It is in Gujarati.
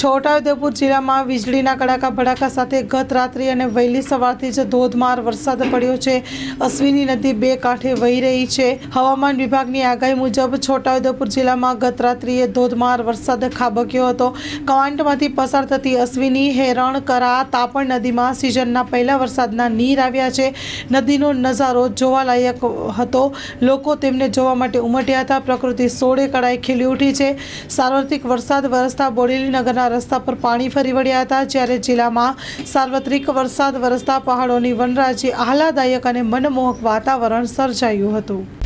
છોટાઉદેપુર જિલ્લામાં વીજળીના કડાકા ભડાકા સાથે ગત રાત્રિ અને વહેલી સવારથી જ ધોધમાર વરસાદ પડ્યો છે. અશ્વિની નદી બે કાંઠે વહી રહી છે. હવામાન વિભાગની આગાહી મુજબ છોટાઉદેપુર જિલ્લામાં ગત રાત્રિએ ધોધમાર વરસાદ ખાબક્યો હતો. કવાંટમાંથી પસાર થતી અશ્વિની હેરણ કરા તાપણ નદીમાં સિઝનના પહેલા વરસાદના નીર આવ્યા છે. નદીનો નજારો જોવાલાયક હતો. લોકો તેમને જોવા માટે ઉમટ્યા હતા. પ્રકૃતિ સોળે કળાએ ખીલી ઉઠી છે. સાર્વત્રિક વરસાદ વરસતા બોડેલી નગરના રસ્તા પર પાણી ફરી વળ્યા હતા, જ્યારે જિલ્લામાં સાર્વત્રિક વરસાદ વરસતા પહાડોની વનરાજી આહલાદાયક અને મનમોહક વાતાવરણ સર્જાયું હતું.